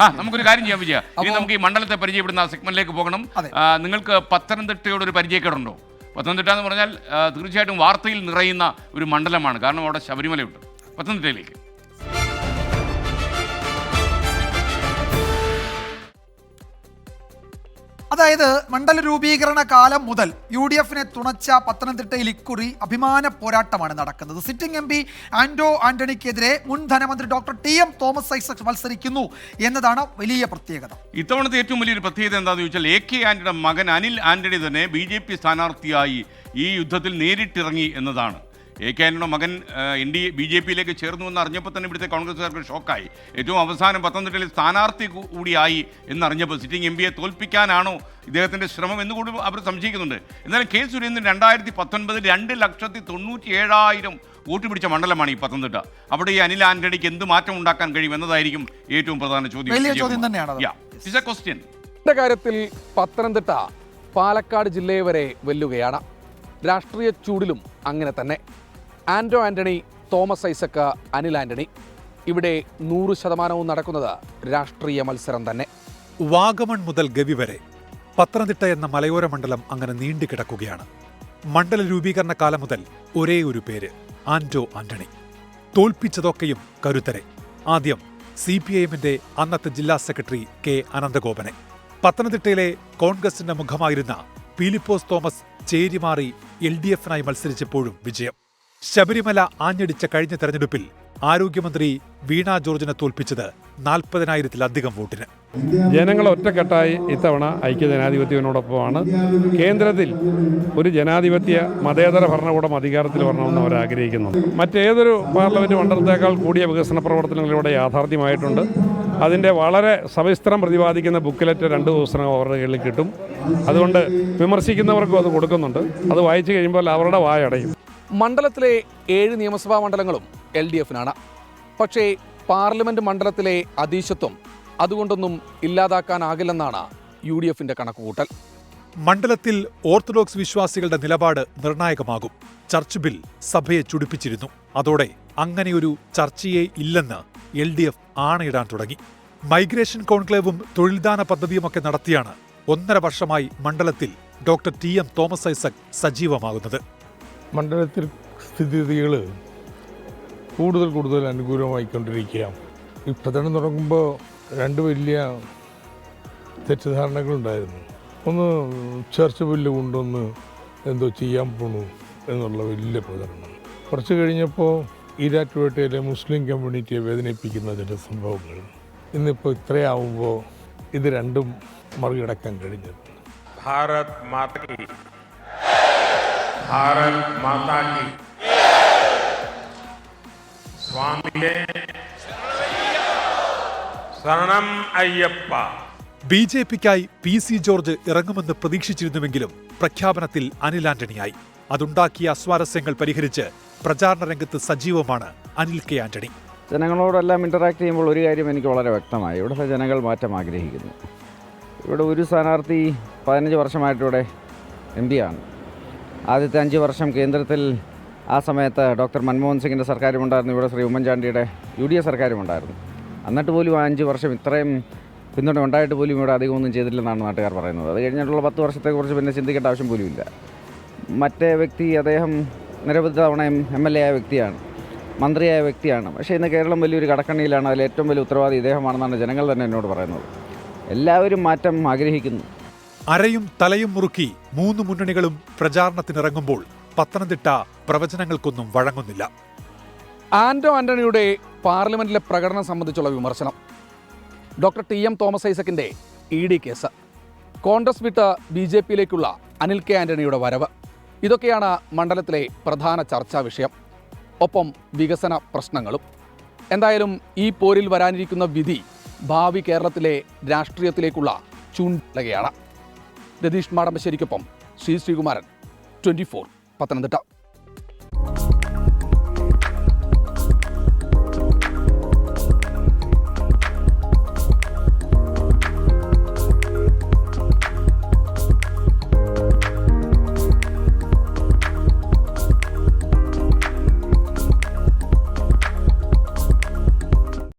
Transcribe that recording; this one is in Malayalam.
ആ നമുക്കൊരു കാര്യം ചെയ്യാൻ വിജയ. ഇനി നമുക്ക് ഈ മണ്ഡലത്തെ പരിചയപ്പെടുന്ന സെഗ്മെന്റിലേക്ക് പോകണം. നിങ്ങൾക്ക് പത്തനംതിട്ടയോട് ഒരു പരിചയക്കേടുണ്ടോ? പത്തനംതിട്ട എന്ന് പറഞ്ഞാൽ തീർച്ചയായിട്ടും വാർത്തയിൽ നിറയുന്ന ഒരു മണ്ഡലമാണ്. കാരണം അവിടെ ശബരിമലയുണ്ട്. പത്തനംതിട്ടയിലേക്ക്. അതായത് മണ്ഡല രൂപീകരണ കാലം മുതൽ യു ഡി എഫിനെ തുണച്ച പത്തനംതിട്ടയിൽ ഇക്കുറി അഭിമാന പോരാട്ടമാണ് നടക്കുന്നത്. സിറ്റിംഗ് എം പി ആന്റോ ആന്റണിക്കെതിരെ മുൻ ധനമന്ത്രി doctor T M Thomas Isaac മത്സരിക്കുന്നു എന്നതാണ് വലിയ പ്രത്യേകത. ഇത്തവണത്തെ ഏറ്റവും വലിയൊരു പ്രത്യേകത എന്താണെന്ന് ചോദിച്ചാൽ എ കെ ആന്റണിയുടെ മകൻ അനിൽ ആന്റണി തന്നെ ബി ജെ പി സ്ഥാനാർത്ഥിയായി ഈ യുദ്ധത്തിൽ നേരിട്ടിറങ്ങി എന്നതാണ്. എ കെ ആന്റണിയുടെ മകൻ എൻ ഡി ബി ജെ പിയിലേക്ക് ചേർന്നു എന്ന് അറിഞ്ഞപ്പോൾ തന്നെ ഇവിടുത്തെ കോൺഗ്രസ്സുകാർക്ക് ഷോക്കായി. ഏറ്റവും അവസാനം പത്തനംതിട്ടയിൽ സ്ഥാനാർത്ഥി കൂടിയായി എന്നറിഞ്ഞപ്പോൾ സിറ്റിംഗ് എം പിയെ തോൽപ്പിക്കാനാണോ ഇദ്ദേഹത്തിന്റെ ശ്രമം എന്ന് കൂടി അവർ സംശയിക്കുന്നുണ്ട്. എന്നാൽ കെ സുരേന്ദ്രൻ രണ്ടായിരത്തി പത്തൊൻപതിൽ രണ്ട് ലക്ഷത്തി തൊണ്ണൂറ്റി ഏഴായിരം വോട്ട് പിടിച്ച മണ്ഡലമാണ് ഈ പത്തനംതിട്ട. അവിടെ ഈ അനിൽ ആന്റണിക്ക് എന്ത് മാറ്റം ഉണ്ടാക്കാൻ കഴിയും എന്നതായിരിക്കും ഏറ്റവും പ്രധാന ചോദ്യം. വലിയ ചോദ്യം തന്നെയാണ് കാര്യത്തിൽ പത്തനംതിട്ട പാലക്കാട് ജില്ലയെ വരെ വെല്ലുകയാണ്. രാഷ്ട്രീയ ചൂടിലും അങ്ങനെ തന്നെ. ആൻഡോ ആന്റണി തോമസ് ഐസക്ക് അനിൽ ആന്റണി ഇവിടെ നൂറ് ശതമാനവും നടക്കുന്നത് രാഷ്ട്രീയ മത്സരം തന്നെ. വാഗമൺ മുതൽ ഗവി വരെ പത്തനംതിട്ട എന്ന മലയോര മണ്ഡലം അങ്ങനെ നീണ്ടുകിടക്കുകയാണ് മണ്ഡല രൂപീകരണ കാലം മുതൽ ഒരേ ഒരു പേര് ആൻഡോ ആന്റണി. തോൽപ്പിച്ചതൊക്കെയും കരുത്തരെ. ആദ്യം സി പി ഐ എമ്മിന്റെ അന്നത്തെ ജില്ലാ സെക്രട്ടറി കെ അനന്തഗോപനെ. പത്തനംതിട്ടയിലെ കോൺഗ്രസിന്റെ മുഖമായിരുന്ന പീലിപ്പോസ് തോമസ് ചേരിമാറി എൽ ഡി എഫിനായി മത്സരിച്ചപ്പോഴും വിജയം. ശബരിമല ആഞ്ഞടിച്ച കഴിഞ്ഞ തെരഞ്ഞെടുപ്പിൽ ആരോഗ്യമന്ത്രി വീണ ജോർജിനെ തോൽപ്പിച്ചത് നാൽപ്പതിനായിരത്തിലധികം വോട്ടിന്. ജനങ്ങൾ ഒറ്റക്കെട്ടായി ഇത്തവണ ഐക്യജനാധിപത്യത്തിനോടൊപ്പമാണ്. കേന്ദ്രത്തിൽ ഒരു ജനാധിപത്യ മതേതര ഭരണകൂടം അധികാരത്തിൽ വരണമെന്ന് അവർ ആഗ്രഹിക്കുന്നു. മറ്റേതൊരു പാർലമെന്റ് മണ്ഡലത്തേക്കാൾ കൂടിയ വികസന പ്രവർത്തനങ്ങളിലൂടെ യാഥാർത്ഥ്യമായിട്ടുണ്ട്. അതിന്റെ വളരെ സവിസ്തരം പ്രതിപാദിക്കുന്ന ബുക്കിലെറ്റ് രണ്ട് ദിവസത്തിനകം അവരുടെ കയ്യിൽ കിട്ടും. അതുകൊണ്ട് വിമർശിക്കുന്നവർക്കും അത് കൊടുക്കുന്നുണ്ട്. അത് വായിച്ചു കഴിയുമ്പോൾ അവരുടെ വായടയും. മണ്ഡലത്തിലെ ഏഴ് നിയമസഭാ മണ്ഡലങ്ങളും എൽ ഡി എഫിനാണ്. പക്ഷേ പാർലമെന്റ് മണ്ഡലത്തിലെ അതീശത്വം അതുകൊണ്ടൊന്നും ഇല്ലാതാക്കാനാകില്ലെന്നാണ് യു ഡി എഫിന്റെ കണക്കുകൂട്ടൽ. മണ്ഡലത്തിൽ ഓർത്തഡോക്സ് വിശ്വാസികളുടെ നിലപാട് നിർണായകമാകും. ചർച്ച് ബിൽ സഭയെ ചുടിപ്പിച്ചിരുന്നു. അതോടെ അങ്ങനെയൊരു ചർച്ചയേ ഇല്ലെന്ന് എൽ ഡി എഫ് ആണയിടാൻ തുടങ്ങി. മൈഗ്രേഷൻ കോൺക്ലേവും തൊഴിൽദാന പദ്ധതിയുമൊക്കെ നടത്തിയാണ് ഒന്നര വർഷമായി മണ്ഡലത്തിൽ doctor T M Thomas Isaac സജീവമാകുന്നത്. മണ്ഡലത്തിൽ സ്ഥിതിഗതികൾ കൂടുതൽ കൂടുതൽ അനുകൂലമായിക്കൊണ്ടിരിക്കുകയാണ് ഈ പ്രചരണം തുടങ്ങുമ്പോൾ രണ്ട് വലിയ തെറ്റിദ്ധാരണകളുണ്ടായിരുന്നു. ഒന്ന് ചർച്ച ബില്ല് കൊണ്ടൊന്ന് എന്തോ ചെയ്യാൻ പോണു എന്നുള്ള വലിയ പ്രചരണം. കുറച്ച് കഴിഞ്ഞപ്പോൾ ഈരാറ്റുപേട്ടയിലെ മുസ്ലിം കമ്മ്യൂണിറ്റിയെ വേദനിപ്പിക്കുന്ന ചില സംഭവങ്ങൾ. ഇന്നിപ്പോൾ ഇത്രയാവുമ്പോൾ ഇത് രണ്ടും മറികടക്കാൻ കഴിഞ്ഞു ഭാരത് മാതൃ ഭാരത് മാതാജി സ്വാമിയെ ശരണം അയ്യപ്പ. ബി ജെ പിക്കായി പി സി ജോർജ് ഇറങ്ങുമെന്ന് പ്രതീക്ഷിച്ചിരുന്നുവെങ്കിലും പ്രഖ്യാപനത്തിൽ അനിൽ ആന്റണിയായി. അതുണ്ടാക്കിയ അസ്വാരസ്യങ്ങൾ പരിഹരിച്ച് പ്രചാരണ രംഗത്ത് സജീവമാണ് അനിൽ കെ ആന്റണി. ജനങ്ങളോടെല്ലാം ഇന്ററാക്ട് ചെയ്യുമ്പോൾ ഒരു കാര്യം എനിക്ക് വളരെ വ്യക്തമായി. ഇവിടുത്തെ ജനങ്ങൾ മാറ്റം ആഗ്രഹിക്കുന്നു. ഇവിടെ ഒരു സ്ഥാനാർത്ഥി പതിനഞ്ച് വർഷമായിട്ട് ഇവിടെ പി ആണ് ആദ്യത്തെ അഞ്ച് വർഷം കേന്ദ്രത്തിൽ ആ സമയത്ത് ഡോക്ടർ മൻമോഹൻ സിംഗിന്റെ സർക്കാരുമുണ്ടായിരുന്നു. ഇവിടെ ശ്രീ ഉമ്മൻചാണ്ടിയുടെ യു ഡി എ സർക്കാരുമുണ്ടായിരുന്നു. എന്നിട്ട് പോലും ആ അഞ്ച് വർഷം ഇത്രയും പിന്തുണ ഉണ്ടായിട്ട് പോലും ഇവിടെ അധികമൊന്നും ചെയ്തിട്ടില്ലെന്നാണ് നാട്ടുകാർ പറയുന്നത്. അത് കഴിഞ്ഞിട്ടുള്ള പത്ത് വർഷത്തെക്കുറിച്ച് പിന്നെ ചിന്തിക്കേണ്ട ആവശ്യം പോലുമില്ല. മറ്റേ വ്യക്തി അദ്ദേഹം നിരവധി തവണ എം എൽ എ ആയ വ്യക്തിയാണ് മന്ത്രിയായ വ്യക്തിയാണ്. പക്ഷേ ഇന്ന് കേരളം വലിയൊരു കടക്കണ്ണിയിലാണ്. അതിൽ ഏറ്റവും വലിയ ഉത്തരവാദി ഇദ്ദേഹമാണെന്നാണ് ജനങ്ങൾ തന്നെ എന്നോട് പറയുന്നത്. എല്ലാവരും മാറ്റം ആഗ്രഹിക്കുന്നു. അരയും തലയും മുറുക്കി മൂന്ന് മുന്നണികളും പ്രചാരണത്തിനിറങ്ങുമ്പോൾ പത്തനംതിട്ട പ്രവചനങ്ങൾക്കൊന്നും വഴങ്ങുന്നില്ല. ആന്റോ ആന്റണിയുടെ പാർലമെന്റിലെ പ്രകടനം സംബന്ധിച്ചുള്ള വിമർശനം. ഡോക്ടർ ടി എം തോമസ് ഐസക്കിന്റെ ഇ ഡി കേസ്. കോൺഗ്രസ് വിട്ട് ബി ജെ പിയിലേക്കുള്ള അനിൽ കെ ആന്റണിയുടെ വരവ്. ഇതൊക്കെയാണ് മണ്ഡലത്തിലെ പ്രധാന ചർച്ചാ വിഷയം. ഒപ്പം വികസന പ്രശ്നങ്ങളും. എന്തായാലും ഈ പോരിൽ വരാനിരിക്കുന്ന വിധി ഭാവി കേരളത്തിലെ രാഷ്ട്രീയത്തിലേക്കുള്ള ചൂണ്ടലകയാണ്. രതീഷ് മാടമ്പശ്ശേരിക്കൊപ്പം Shri Sreekumaran. Twenty four Pathanamthitta.